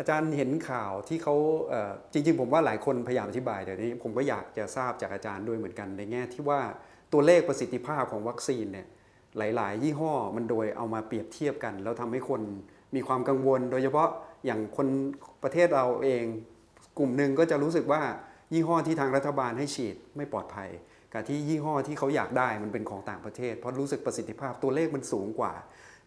อาจารย์เห็นข่าวที่เขาจริงๆ ผมว่าหลายคนพยายามอธิบายแต่นี้ผมก็อยากจะทราบจากอาจารย์ด้วยเหมือนกัน ในแง่ที่ว่าตัวเลขประสิทธิภาพของวัคซีนเนี่ยหลาย ๆ ยี่ห้อมันโดยเอามาเปรียบเทียบกัน แล้วทำให้คนมีความกังวล โดยเฉพาะอย่างคนประเทศเราเองกลุ่มหนึ่งก็จะรู้สึกว่ายี่ห้อที่ทางรัฐบาลให้ฉีดไม่ปลอดภัยกับที่ยี่ห้อที่เขาอยากได้มันเป็นของต่างประเทศ เพราะรู้สึกประสิทธิภาพตัวเลขมันสูงกว่า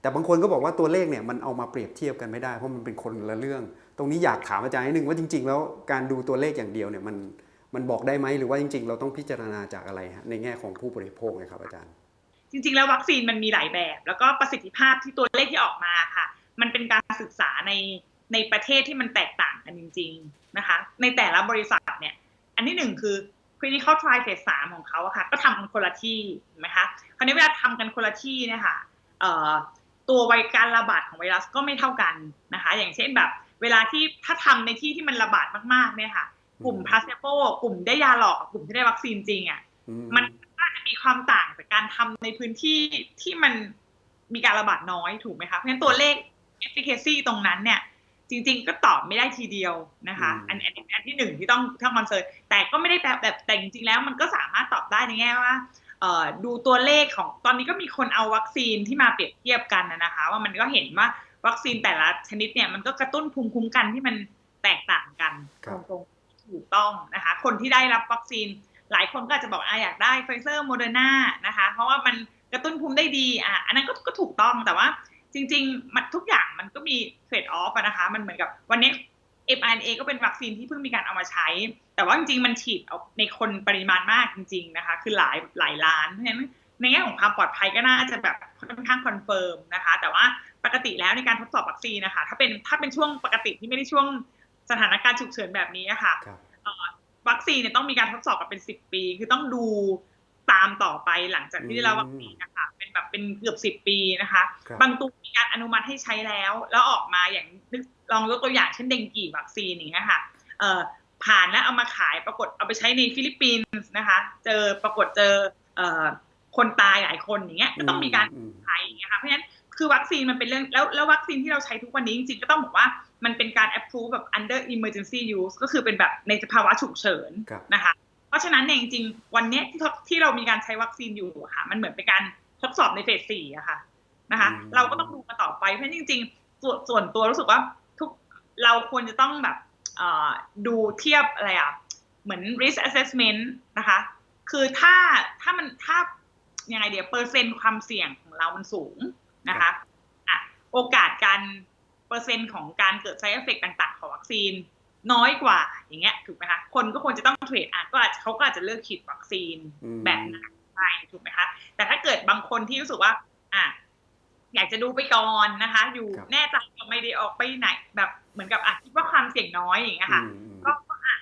แต่บางคนก็บอกว่าตัวเลขเนี่ยมันเอามาเปรียบเทียบกันไม่ได้เพราะมันเป็นคนละเรื่อง ตรงนี้อยากถามอาจารย์นิดนึงว่าจริง ๆ แล้วการดูตัวเลขอย่างเดียวเนี่ยมันมันบอกได้ไหมหรือว่าจริง ๆ เราต้องพิจารณาจากอะไรฮะในแง่ของผู้บริโภคนะครับอาจารย์ จริง ๆ แล้ววัคซีนมันมีหลายแบบ แล้วก็ประสิทธิภาพที่ตัวเลขที่ออกมาค่ะ มันเป็นการศึกษาในในประเทศที่มันแตกต่างกันจริง ๆนะคะ ในแต่ละบริษัทเนี่ยอันที่หนึ่งคือ clinical trial phase สามของเขาอะค่ะก็ทำกันคนละที่เห็นไหมคะคราวนี้เวลาทำกันคนละที่เนี่ยค่ะตัวไวการระบาดของไวรัสก็ไม่เท่ากันนะคะ อย่างเช่นแบบ เวลาที่ถ้าทำในที่ที่มันระบาดมากๆเนี่ยค่ะ กลุ่มพลาสเซโปกลุ่มได้ยาหลอกกับกลุ่มที่ได้วัคซีนจริงอะมันอาจจะมีความต่างจากการทำในพื้นที่ที่มันมีการระบาดน้อยถูกไหมคะ เพราะฉะนั้นตัวเลข efficacy ตรงนั้นเนี่ย จริง ๆ ก็ตอบไม่ได้ทีเดียวนะคะอืมอันอันอันที่หนึ่งที่ต้องต้องคอนเซิร์นแต่ก็ไม่ได้แบบแบบแต่จริงๆแล้วมันก็สามารถตอบได้ในแง่ว่าเอ่อดูตัวเลขของตอนนี้ก็มีคนเอาวัคซีนที่มาเปรียบเทียบกันนะนะคะ ว่ามันก็เห็นว่า วัคซีนแต่ละชนิดเนี่ยมันก็กระตุ้นภูมิคุ้มกันที่มันแตกต่างกันครับตรงๆถูกต้องนะคะ คนที่ได้รับวัคซีนหลายคนก็อาจจะบอกอะอยากได้ไฟเซอร์โมเดอร์นานะคะ เพราะว่ามันกระตุ้นภูมิได้ดีอะอันนั้นก็ก็ถูกต้องแต่ว่าจริงๆมันทุกอย่างมันก็มีเทรดออฟนะคะ มันเหมือนกับวันนี้ mRNA ก็เป็นวัคซีนที่เพิ่งมีการเอามาใช้ แต่ว่าจริงๆ มันฉีดเอาในคนปริมาณมากจริง ๆนะคะ คือหลายหลายล้าน เพราะฉะนั้น ในแง่ของความปลอดภัยก็น่าจะแบบค่อนข้างคอนเฟิร์มนะคะ แต่ว่าปกติแล้วในการทดสอบวัคซีนนะคะ ถ้าเป็นถ้าเป็นช่วงปกติที่ไม่ได้ช่วงสถานการณ์ฉุกเฉินแบบนี้อะค่ะครับเอ่อวัคซีนเนี่ยต้องมีการทดสอบกันเป็นสิบปี คือต้องดูตามต่อไปหลังจากที่ได้รับวัคซีนนะคะเป็นแบบเป็นเกือบสิบปีนะคะครับบางตัวมีการอนุมัติให้ใช้แล้ว แล้วออกมาอย่างนึกลองยกตัวอย่างเช่นเดงกีวัคซีนอย่างเงี้ยค่ะเอ่อผ่านแล้วเอามาขายปรากฏเอาไปใช้ในฟิลิปปินส์นะคะ เจอปรากฏเจอเอ่อ คนตายหลายคนอย่างเงี้ยก็ต้องมีการอืมใช้อย่างเงี้ยค่ะเพราะฉะนั้นคือวัคซีนมันเป็นเรื่องแล้วแล้ววัคซีนที่เราใช้ทุกวันนี้จริงๆก็ต้องบอกว่ามันเป็นการ approve แบบ under emergency use ก็คือเป็นแบบในสภาวะฉุกเฉินครับนะคะ เพราะฉะนั้นเนี่ยจริงๆ วันเนี้ยที่ทดที่เรามีการใช้วัคซีนอยู่อะค่ะ มันเหมือนเป็นการทดสอบในเฟสสี่อะค่ะนะคะอืมเราก็ต้องดูกันต่อไปเพราะฉะนั้นจริงๆ ส่วนส่วนตัวรู้สึกว่าทุกเราควรจะต้องแบบเอ่อดูเทียบอะไรอะเหมือน risk assessment นะคะ คือถ้าถ้ามันถ้า ยังไงเดียวเปอร์เซ็นต์ความเสี่ยงของเรามันสูงนะคะอะโอกาสการเปอร์เซ็นต์ของการเกิด side effect ต่างๆ ของวัคซีนน้อยกว่าอย่างเงี้ยถูกไหมคะคนก็ควรจะต้องเทรดอะก็อาจจะเขาก็อาจจะเลือกฉีดวัคซีนอืมแบบนั้นไปถูกไหมคะแต่ถ้าเกิดบางคนที่รู้สึกว่าอะอยากจะดูไปก่อนนะคะ อยู่ครับแน่ใจว่าไม่ได้ออกไปไหน แบบเหมือนกับอะคิดว่าความเสี่ยงน้อยอย่างเงี้ยค่ะอืมอืมก็ก็อะ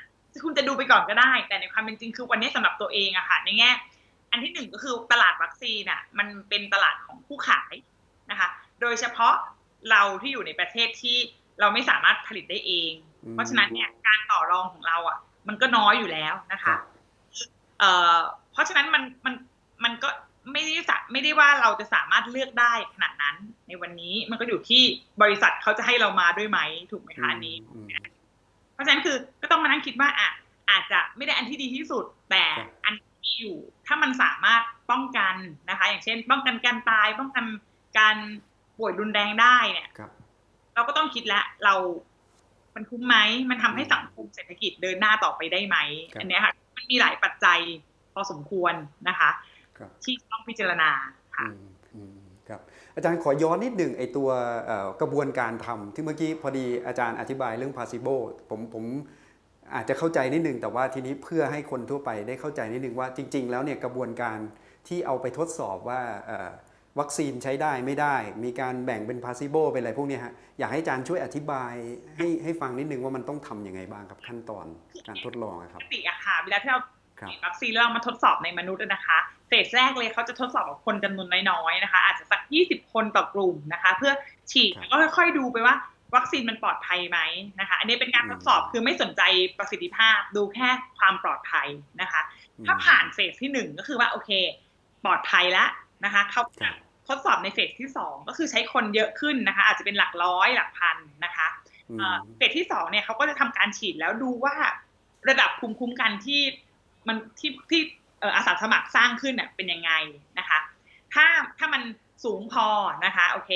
คุณจะดูไปก่อนก็ได้ แต่ในความเป็นจริงคือวันนี้สำหรับตัวเองอะค่ะในแง่ อันที่หนึ่งก็คือตลาดวัคซีนอะมันเป็นตลาดของผู้ขายนะคะ โดยเฉพาะเราที่อยู่ในประเทศที่เราไม่สามารถผลิตได้เองอืมเพราะฉะนั้นเนี่ยการต่อรองของเราอะมันก็น้อยอยู่แล้วนะครัคะบเอ่อเพราะฉะนั้นมันมันมันก็ไม่ได้สะไม่ได้ว่าเราจะสามารถเลือกได้ขนาดนั้น ในวันนี้มันก็อยู่ที่บริษัทเขาจะให้เรามาด้วยไหมถูกไหมคะอันนี้อืมเพราะฉะนั้นคือก็ต้องมานั่งคิดว่าอะอาจจะไม่ได้อันที่ดีที่สุด แต่ครับอัน ที่อยู่ ถ้ามันสามารถป้องกันนะคะ อย่างเช่น ป้องกันการตาย ป้องกันการป่วยรุนแรงได้เนี่ยครับเราก็ต้องคิดแล้วเรามันคุ้มไหม มันทำให้สังคมเศรษฐกิจเดินหน้าต่อไปได้ไหมครับอันเนี้ยค่ะ มันมีหลายปัจจัยพอสมควรนะคะครับที่ต้องพิจารณาค่ะอืมอืมครับอาจารย์ขอย้อนนิดหนึ่งไอตัวเอ่อกระบวนการทำที่เมื่อกี้พอดีอาจารย์อธิบายเรื่อง placebo ผมผม อาจจะเข้าใจนิดหนึ่งแต่ว่าทีนี้เพื่อให้คนทั่วไปได้เข้าใจนิดหนึ่งว่าจริง ๆ แล้วเนี่ยกระบวนการที่เอาไปทดสอบว่าเอ่อวัคซีนใช้ได้ไม่ได้ มีการแบ่งเป็น placebo เป็นอะไรพวกเนี้ยฮะอยากให้อาจารย์ช่วยอธิบายให้ให้ฟังนิดนึงว่ามันต้องทำยังไงบ้างครับขั้นตอนการทดลองอะคปรับกติอะค่ะเวลาที่เราครับฉีดวัคซีนแล้วเรามาทดสอบในมนุษย์อะนะคะเฟสแรกเลยเขาจะทดสอบกับคนจำนวนน้อยๆนะคะ อาจจะสัก 20 คนต่อกลุ่มนะคะ เพื่อฉีดครับแล้วก็ค่อยๆดูไปว่า วัคซีนมันปลอดภัยไหมนะคะ อันนี้เป็นการอืมทดสอบคือไม่สนใจประสิทธิภาพดูแค่ความปลอดภัยนะคะ ถ้าผ่านเฟสที่หนึ่งก็คือว่าโอเค ปลอดภัยแล้วนะคะเขาครับทดสอบในเฟสที่สองก็คือใช้คนเยอะขึ้นนะคะ อาจจะเป็นหลักร้อยหลักพันนะคะอืมเอ่อเฟสที่สองเนี่ยเขาก็จะทำการฉีดแล้วดูว่าระดับภูมิคุ้มกันที่มันที่ที่เอ่ออาสาสมัครสร้างขึ้นน่ะเป็นยังไงนะคะ ถ้าถ้ามันสูงพอนะคะโอเค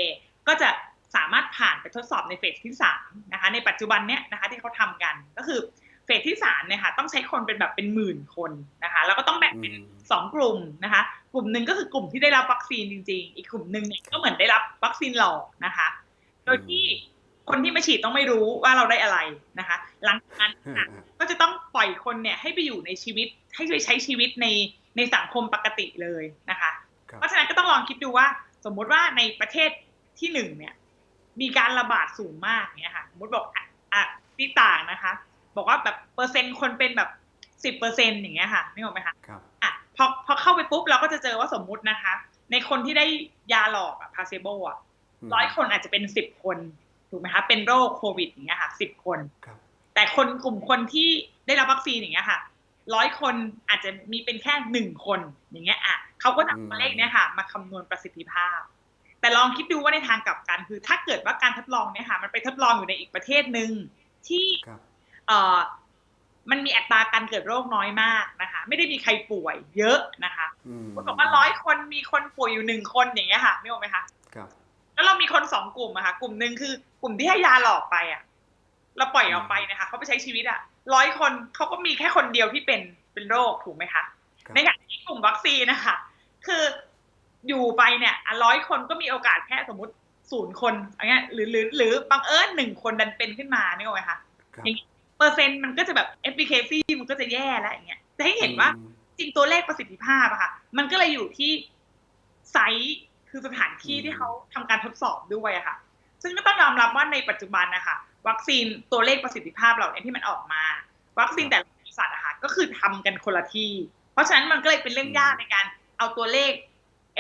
ก็จะ สามารถผ่านไปทดสอบในเฟสที่สามนะคะในปัจจุบันเนี้ยนะคะที่เขาทำกันก็คือเฟสที่สามเนี่ยค่ะต้องใช้คนเป็นแบบเป็นหมื่นคนนะคะแล้วก็ต้องแบ่งเป็นอืมสองกลุ่มนะคะ กลุ่มหนึ่งก็คือกลุ่มที่ได้รับวัคซีนจริง ๆ อีกกลุ่มหนึ่งเนี่ยก็เหมือนได้รับวัคซีนหลอกนะคะ โดยที่คนที่มาฉีดต้องไม่รู้ว่าเราได้อะไรนะคะ หลังจากนั้นค่ะก็จะต้องปล่อยคนเนี่ยให้ไปอยู่ในชีวิตให้ไปใช้ชีวิตในในสังคมปกติเลยนะคะครับเพราะฉะนั้นก็ต้องลองคิดดูว่า สมมุติว่าในประเทศที่หนึ่งเนี่ย มีการระบาดสูงมากเนี่ยค่ะสมมติบอกอะอะที่ต่างนะคะ บอกว่าแบบเปอร์เซ็นต์คนเป็นแบบสิบเปอร์เซ็นต์อย่างเงี้ยค่ะนึกออกไหมคะครับอะพอพอเข้าไปปุ๊บเราก็จะเจอว่าสมมุตินะคะ ในคนที่ได้ยาหลอกอะพาเซโบอะมร้อยคนอาจจะเป็นสิบคนถูกไหมคะเป็นโรคโควิดอย่างเงี้ยค่ะสิบคนครับแต่คนกลุ่มคนที่ได้รับวัคซีนอย่างเงี้ยค่ะร้อยคนอาจจะมีเป็นแค่หนึ่งคนอย่างเงี้ยอะเขาก็นำตัวเลขเนี้ยค่ะ มาคำนวณประสิทธิภาพ แต่ลองคิดดูว่าในทางกลับกันคือ ถ้าเกิดว่าการทดลองเนี่ยค่ะมันไปทดลองอยู่ในอีกประเทศหนึ่งที่ครับเอ่อมันมีอัตราการเกิดโรคน้อยมากนะคะ ไม่ได้มีใครป่วยเยอะนะคะอืมคุณบอกว่าร้อยคนมีคนป่วยอยู่หนึ่งคนอย่างเงี้ยค่ะไม่ออกไหมคะครับ แล้วเรามีคนสองกลุ่มอะค่ะ กลุ่มหนึ่งคือกลุ่มที่ให้ยาหลอกไปอะเราปล่อยออกไปนะคะเขาไปใช้ชีวิตอะร้อยคนเขาก็มีแค่คนเดียวที่เป็นเป็นโรคถูกไหมคะครับในขณะที่กลุ่มวัคซีนนะคะคือ อยู่ไปเนี่ยร้อยคนก็มีโอกาสแค่สมมติศูนย์คนอย่างเงี้ยหรือหรือหรือบังเอิญหนึ่งคนดันเป็นขึ้นมาเนี่ยหรอกไหมคะครับอย่างเปอร์เซ็นต์มันก็จะแบบ efficacy มันก็จะแย่แล้วอย่างเงี้ยจะให้เห็นว่าอืมจริงตัวเลขประสิทธิภาพอะค่ะ มันก็เลยอยู่ที่ไซต์คือสถานที่อืมที่เขาทำการทดสอบด้วยอะค่ะ ซึ่งก็ต้องยอมรับว่าในปัจจุบันนะคะวัคซีนตัวเลขประสิทธิภาพเหล่านี้ที่มันออกมา วัคซีนแต่ละบริษัทอะค่ะก็คือทำกันคนละที่ เพราะฉะนั้นมันก็เลยเป็นเรื่องยากในการเอาตัวเลข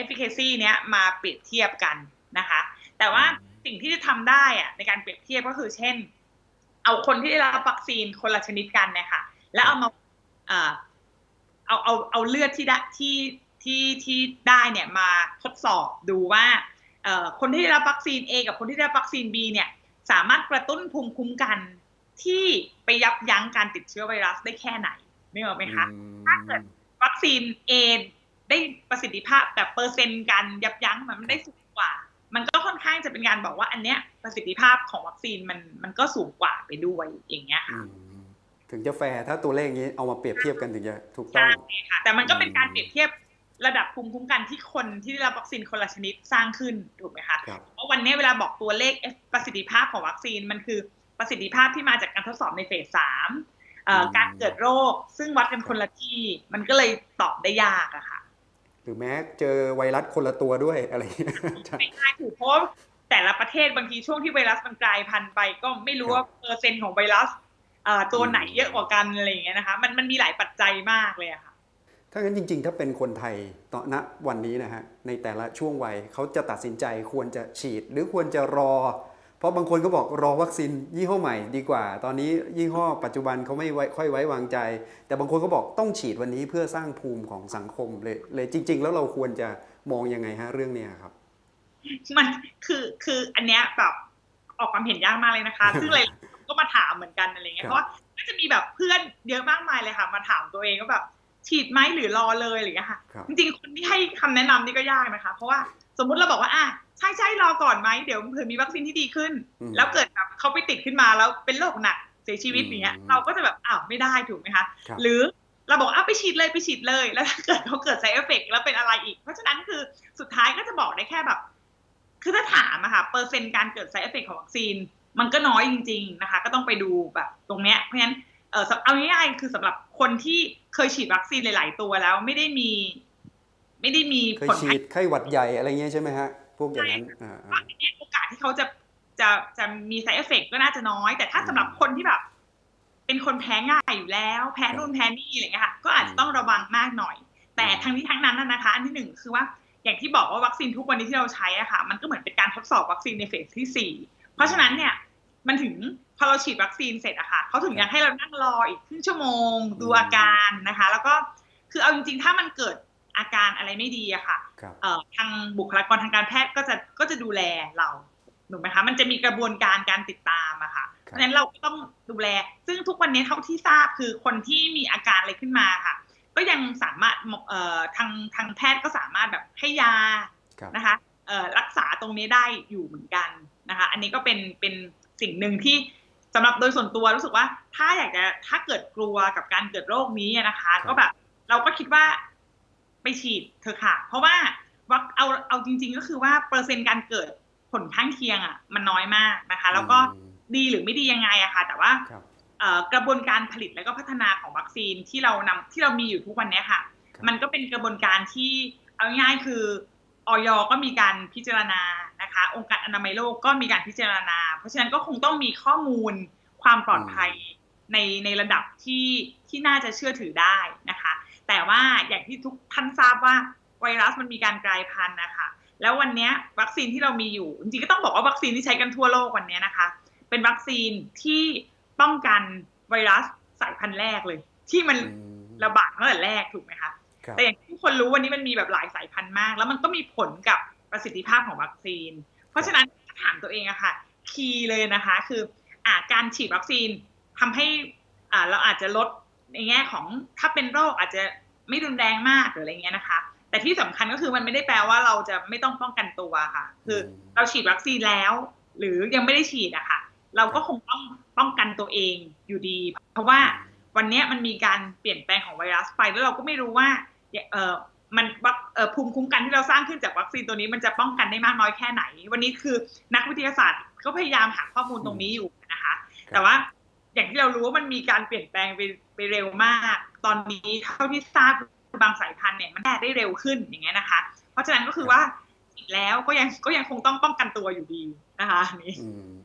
efficacy เนี้ยมาเปรียบเทียบกันนะคะ แต่ว่าสิ่งที่จะทำได้อะในการเปรียบเทียบก็คือเช่น เอาคนที่ได้รับวัคซีนคนละชนิดกันเนี่ยค่ะ แล้วเอามาเอ่อเอาเอาเอาเลือดที่ได้ที่ที่ที่ได้เนี่ยมาทดสอบดูว่าเอ่อคนที่ได้รับวัคซีน A กับคนที่ได้รับวัคซีน B เนี่ยสามารถกระตุ้นภูมิคุ้มกันที่ไปยับยั้งการติดเชื้อไวรัสได้แค่ไหนไม่ออกไหมคะอืมถ้าเกิดวัคซีน A ได้ประสิทธิภาพแบบเปอร์เซ็นต์การยับยั้งมันได้สูงกว่า มันก็ค่อนข้างจะเป็นการบอกว่าอันเนี้ยประสิทธิภาพของวัคซีนมันมันก็สูงกว่าไปด้วยอย่างเงี้ยอืค่ะมถึงจะแฟร์ถ้าตัวเลขนี้เอามาเปรียบเทียบกันถึงจะถูกต้องใช่ค่ะแต่มันก็เป็นการเปรียบเทียบระดับภูมิคุ้มกันที่คนที่ได้รับวัคซีนคนละชนิดสร้างขึ้นถูกไหมคะครับเพราะวันนี้เวลาบอกตัวเลขประสิทธิภาพของวัคซีนมันคือประสิทธิภาพที่มาจากการทดสอบในเฟสสามเอ่ออืมการเกิดโรคซึ่งวัดกันคนละที่ มันก็เลยตอบได้ยากอะค่ะ หรือแม้เจอไวรัสคนละตัวด้วยอะไรอย่างเงี้ยไม่ได้ถูกเพราะว่าแต่ละประเทศบางทีช่วงที่ไวรัสมันกลายพันธุ์ไป ก็ไม่รู้ว่าเปอร์เซ็นต์ของไวรัสเอ่อตัวไหนเยอะกว่ากันอะไรอย่างเงี้ยนะคะมันมันมีหลายปัจจัยมากเลยอะค่ะถ้างั้นจริง ๆ ถ้าเป็นคนไทยตอนณวันนี้นะฮะในแต่ละช่วงวัยเขาจะตัดสินใจควรจะฉีด หรือควรจะรอ เพราะบางคนก็บอกรอวัคซีนยี่ห้อใหม่ดีกว่า ตอนนี้ยี่ห้อปัจจุบันเขาไม่ไว้ค่อยไว้วางใจ แต่บางคนก็บอกต้องฉีดวันนี้เพื่อสร้างภูมิของสังคมเลยเลยจริง ๆ แล้วเราควรจะมองยังไงฮะเรื่องเนี้ยครับ มันคือคืออันเนี้ยแบบออกความเห็นยากมากเลยนะคะ ซึ่งเลยก็มาถามเหมือนกันอะไรเงี้ครับยเพราะว่าก็จะมีแบบเพื่อนเยอะมากมายเลยค่ะ มาถามตัวเองก็แบบฉีดไหมหรือรอเลยอะไรเงี้ยค่ะครับจริงๆคนที่ให้คำแนะนำนี่ก็ยากนะคะ เพราะว่า สมมุติเราบอกว่าอะใช่ใช่รอก่อนไหมเดี๋ยวเผื่อมีวัคซีนที่ดีขึ้นอืมแล้วเกิดแบบเขาไปติดขึ้นมาแล้วเป็นโรคหนักเสียชีวิตอืมอย่างเงี้ยเราก็จะแบบอ้าวไม่ได้ถูกไหมคะครับหรือเราบอกอ้าวไปฉีดเลยไปฉีดเลยแล้วถ้าเกิดเขาเกิด side effect แล้วเป็นอะไรอีก เพราะฉะนั้นคือสุดท้ายก็จะบอกได้แค่แบบ คือถ้าถามอะค่ะเปอร์เซ็นต์การเกิด side effect ของวัคซีน มันก็น้อยจริง ๆนะคะ ก็ต้องไปดูแบบตรงเนี้ยเพราะฉะนั้นเออเอาง่ายๆคือสำหรับคนที่เคยฉีดวัคซีนหลาย ๆ ตัวแล้วไม่ได้มี ไม่ได้มีเคยผลฉีดไข้หวัดใหญ่อะไรเงี้ยใช่ไหมฮะ พวกอย่างนั้นอ่าว่าอันเนี้ยโอกาสที่เขาจะจะจะมี side effect ก็น่าจะน้อย แต่ถ้าสำหรับคนที่แบบ เป็นคนแพ้ง่ายอยู่แล้ว แพ้นู่นแพ้นี่อะไรเงี้ยค่ะก็อาจจะต้องระวังมากหน่อย แต่ทั้งนี้ทั้งนั้นนะนะคะ อันที่หนึ่งคือว่าอย่างที่บอกว่าวัคซีนทุกวันนี้ที่เราใช้อะค่ะ มันก็เหมือนเป็นการทดสอบวัคซีนในเฟสที่สี่เพราะฉะนั้นเนี่ยมันถึงพอเราฉีดวัคซีนเสร็จอะค่ะเขาถึงยังให้เรานั่งรออีกครึ่งชั่วโมงดูอาการนะคะ แล้วก็คือเอาจริงๆ ถ้ามันเกิด อาการอะไรไม่ดีอะค่ะครับเอ่อทางบุคลากรทางการแพทย์ก็จะก็จะดูแลเราถูกไหมคะมันจะมีกระบวนการการติดตามอะค่ะครับราะฉะนั้นเราก็ต้องดูแล ซึ่งทุกวันนี้เท่าที่ทราบคือคนที่มีอาการอะไรขึ้นมาค่ะ ก็ยังสามารถเอ่อทางทางแพทย์ก็สามารถแบบให้ยาครับนะคะเอ่อรักษาตรงนี้ได้อยู่เหมือนกันนะคะ อันนี้ก็เป็นเป็นสิ่งหนึ่งที่สำหรับโดยส่วนตัวรู้สึกว่าถ้าอยากจะถ้าเกิดกลัวกับการเกิดโรคนี้นะคะ ก็แบบเราก็คิดว่า ไปฉีดเถอะค่ะ เพราะว่าวัคเอาเอาจริง ๆ ก็คือว่าเปอร์เซ็นต์การเกิดผลข้างเคียงอะมันน้อยมากนะคะ แล้วก็อืมดีหรือไม่ดียังไงอะค่ะ แต่ว่าครับเอ่อกระบวนการผลิตและก็พัฒนาของวัคซีนที่เรานำที่เรามีอยู่ทุกวันเนี้ยค่ะครับมันก็เป็นกระบวนการที่เอาง่ายๆคือออยก็มีการพิจารณานะคะ องค์การอนามัยโลกก็มีการพิจารณา เพราะฉะนั้นก็คงต้องมีข้อมูลความปลอดภัยในในระดับที่ที่น่าจะเชื่อถือได้นะคะ แต่ว่าอย่างที่ทุกท่านทราบว่าไวรัสมันมีการกลายพันธุ์นะคะ แล้ววันเนี้ยวัคซีนที่เรามีอยู่ จริงๆก็ต้องบอกว่าวัคซีนที่ใช้กันทั่วโลกวันเนี้ยนะคะ เป็นวัคซีนที่ป้องกันไวรัสสายพันธุ์แรกเลย ที่มันอืมระบาดตั้งแต่แรกถูกไหมคะครับแต่อย่างที่ทุกคนรู้วันนี้มันมีแบบหลายสายพันธุ์มาก แล้วมันก็มีผลกับประสิทธิภาพของวัคซีน เพราะฉะนั้นถามตัวเองอะค่ะ คีย์เลยนะคะ คืออ่าการฉีดวัคซีนทำให้อ่าเราอาจจะลด ในแง่ของถ้าเป็นโรคอาจจะไม่รุนแรงมากหรืออะไรเงี้ยนะคะ แต่ที่สำคัญก็คือมันไม่ได้แปลว่าเราจะไม่ต้องป้องกันตัวค่ะ คืออมเราฉีดวัคซีนแล้ว หรือยังไม่ได้ฉีดอะค่ะ เราก็คงต้องป้องกันตัวเองอยู่ดี เพราะว่าวันเนี้ยมันมีการเปลี่ยนแปลงของไวรัสไปแล้วเราก็ไม่รู้ว่าเออมันวัคเอ่อภูมิคุ้มกันที่เราสร้างขึ้นจากวัคซีนตัวนี้มันจะป้องกันได้มากน้อยแค่ไหน วันนี้คือนักวิทยาศาสตร์ก็พยายามหาข้อมูลตรงนี้อยู่นะคะ แต่ว่าอย่างที่เรารู้ว่ามันมีการเปลี่ยนแปลงไป ไปเร็วมาก ตอนนี้เท่าที่ทราบบางสายพันธุ์เนี่ยมันแพร่ได้เร็วขึ้นอย่างเงี้ยนะคะ เพราะฉะนั้นก็คือว่าฉีดแล้วก็ยังก็ยังคงต้องป้องกันตัวอยู่ดีนะคะนี้